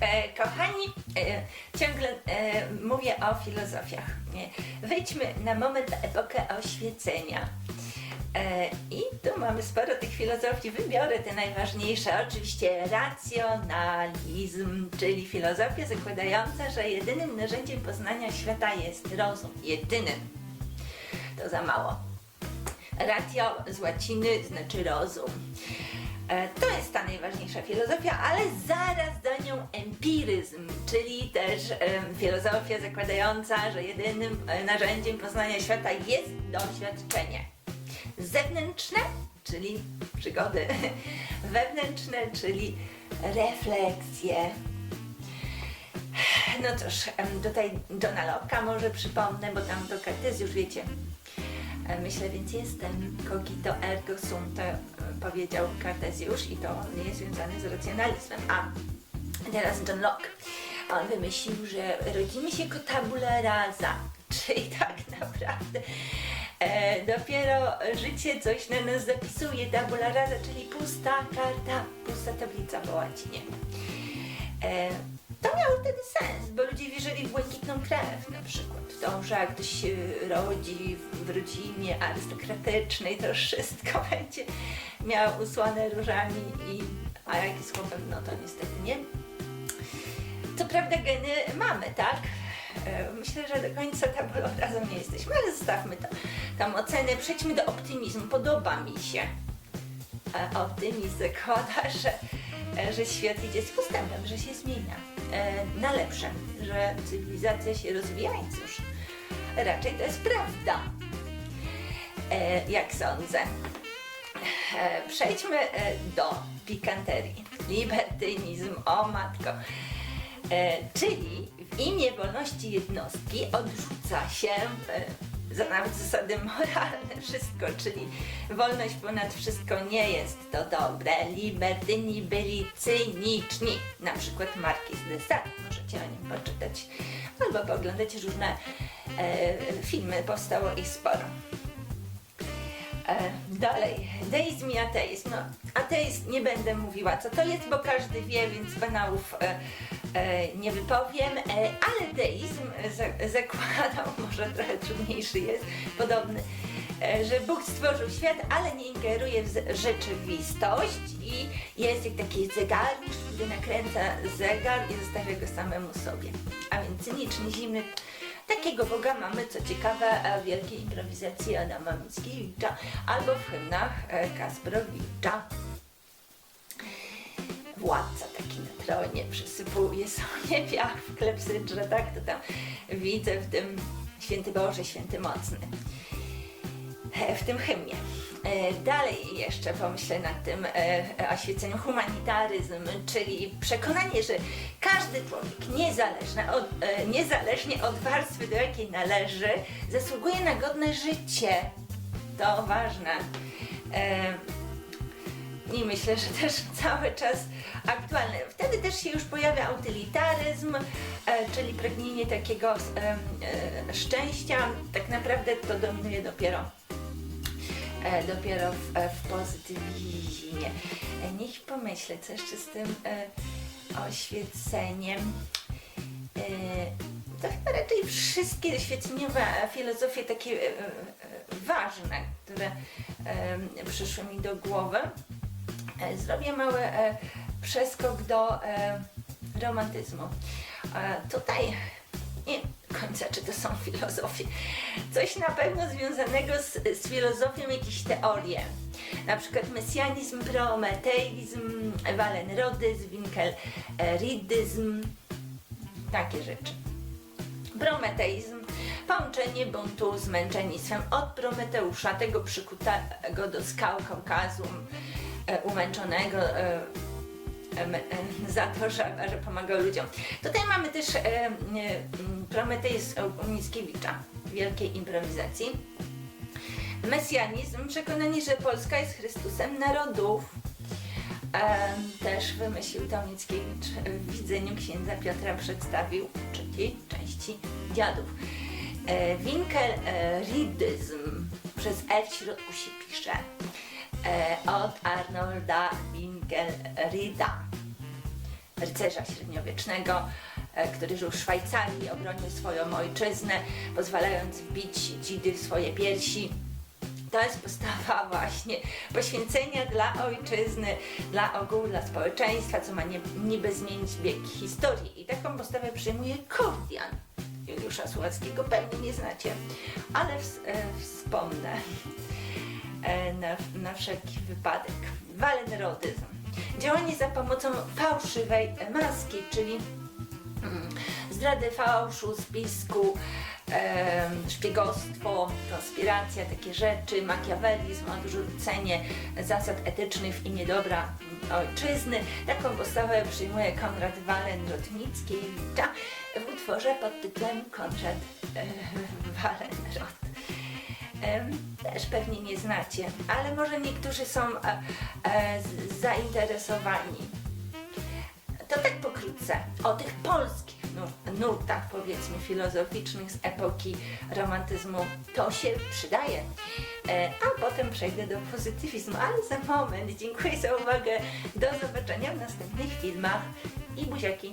e, kochani, e, ciągle e, mówię o filozofiach. Wejdźmy na moment epokę oświecenia. E, I tu mamy sporo tych filozofii. Wybiorę te najważniejsze. Oczywiście racjonalizm, czyli filozofia zakładająca, że jedynym narzędziem poznania świata jest rozum. Jedynym. To za mało. Ratio z łaciny znaczy rozum. E, To jest ta najważniejsza filozofia, ale zaraz za nią empiryzm, czyli też em, filozofia zakładająca, że jedynym e, narzędziem poznania świata jest doświadczenie. Zewnętrzne, czyli przygody, wewnętrzne, czyli refleksje. No cóż, tutaj Johna Locke'a może przypomnę, bo tam to Kartezjusz, wiecie, E, Myślę, więc jestem. Cogito ergo sum, to e, powiedział Kartezjusz i to nie jest związane z racjonalizmem. A teraz John Locke. On wymyślił, że rodzimy się jako tabula rasa, czyli tak naprawdę e, dopiero życie coś na nas zapisuje. Tabula rasa, czyli pusta karta, pusta tablica po łacinie. E, to miało wtedy sens, bo ludzie wierzyli w błękitną krew na przykład. W to, że jak ktoś się rodzi w rodzinie arystokratycznej, to wszystko będzie miało usłane różami i a jak jest chłopem, no to niestety nie. Co prawda geny mamy, tak? E, Myślę, że do końca tabulą razem nie jesteśmy, ale zostawmy to, tam ocenę. Przejdźmy do optymizmu. Podoba mi się e, optymizm zakłada, że, że świat idzie z postępem, że się zmienia e, na lepsze, że cywilizacja się rozwija i cóż, raczej to jest prawda, e, jak sądzę. E, Przejdźmy e, do pikanterii. Libertynizm, o matko. E, czyli w imię wolności jednostki odrzuca się e, za nawet zasady moralne wszystko, czyli wolność ponad wszystko nie jest to dobre. Libertyni byli cyniczni. Na przykład Marquis de Sade, możecie o nim poczytać. Albo pooglądać różne e, filmy, powstało ich sporo. E, dalej, deizm i ateizm. No, ateizm nie będę mówiła, co to jest, bo każdy wie, więc banałów e, e, nie wypowiem, e, ale deizm za, zakładał, może trochę trudniejszy jest, podobny, e, że Bóg stworzył świat, ale nie ingeruje w rzeczywistość i jest jak taki zegarmistrz, który nakręca zegar i zostawia go samemu sobie. A więc cyniczny, zimny, Takiego Boga mamy, co ciekawe, w wielkiej improwizacji Adama Mickiewicza albo w hymnach Kasprowicza. Władca na tronie przysypuje sobie piach w klepsydrze, tak? To tam widzę w tym Święty Boże, Święty Mocny. E, W tym hymnie. E, Dalej jeszcze pomyślę nad tym e, oświeceniu humanitaryzm, czyli przekonanie, że każdy człowiek, niezależnie od, niezależnie od warstwy, do jakiej należy, zasługuje na godne życie. To ważne. I myślę, że też cały czas aktualny. Wtedy też się już pojawia utylitaryzm, e, czyli pragnienie takiego e, e, szczęścia. Tak naprawdę to dominuje dopiero, dopiero w, w pozytywizmie. Niech pomyślę, co jeszcze z tym oświeceniem. To chyba raczej wszystkie oświeceniowe filozofie takie ważne, które przyszły mi do głowy. E, Zrobię mały e, przeskok do e, romantyzmu. Tutaj nie końca, czy to są filozofie. Coś na pewno związanego z, z filozofią, jakieś teorie. Na przykład mesjanizm, prometeizm, walenrodyzm, winkelridyzm, takie rzeczy. Prometeizm, połączenie buntu z męczeństwem od Prometeusza, tego przykutego do skał Kaukazu, umęczonego e, em, em, za to, że, że pomagał ludziom. Tutaj mamy też e, e, Prometejs Mickiewicza wielkiej improwizacji. Mesjanizm, przekonanie, że Polska jest Chrystusem narodów. Też wymyślił to Mickiewicz w widzeniu księdza Piotra przedstawił trzeciej części Dziadów. E, Winkelridyzm przez F w środku się pisze e, od Arnolda Winkelrida. rycerza średniowiecznego, e, który żył w Szwajcarii, obronił swoją ojczyznę, pozwalając wbić dzidy w swoje piersi. To jest postawa właśnie poświęcenia dla ojczyzny, dla ogółu, dla społeczeństwa, co ma nie, niby zmienić bieg historii. I taką postawę przyjmuje Kordian. Juliusza Słowackiego pewnie nie znacie, ale ws- e, wspomnę e, na, wszelki wypadek. Walenerodyzm. Działanie za pomocą fałszywej e, maski, czyli mm, zdrady fałszu, spisku, em, szpiegostwo, konspiracja, takie rzeczy, makiawelizm, odrzucenie zasad etycznych w imię dobra ojczyzny. Taką postawę przyjmuje Konrad Walen-Rotnickiewicza w utworze pod tytułem Konrad e, Też pewnie nie znacie, ale może niektórzy są e, e, zainteresowani. To tak pokrótce o tych polskich nur- nurtach, powiedzmy, filozoficznych z epoki romantyzmu. To się przydaje. E, a potem przejdę do pozytywizmu, ale za moment. Dziękuję za uwagę. Do zobaczenia w następnych filmach i buziaki.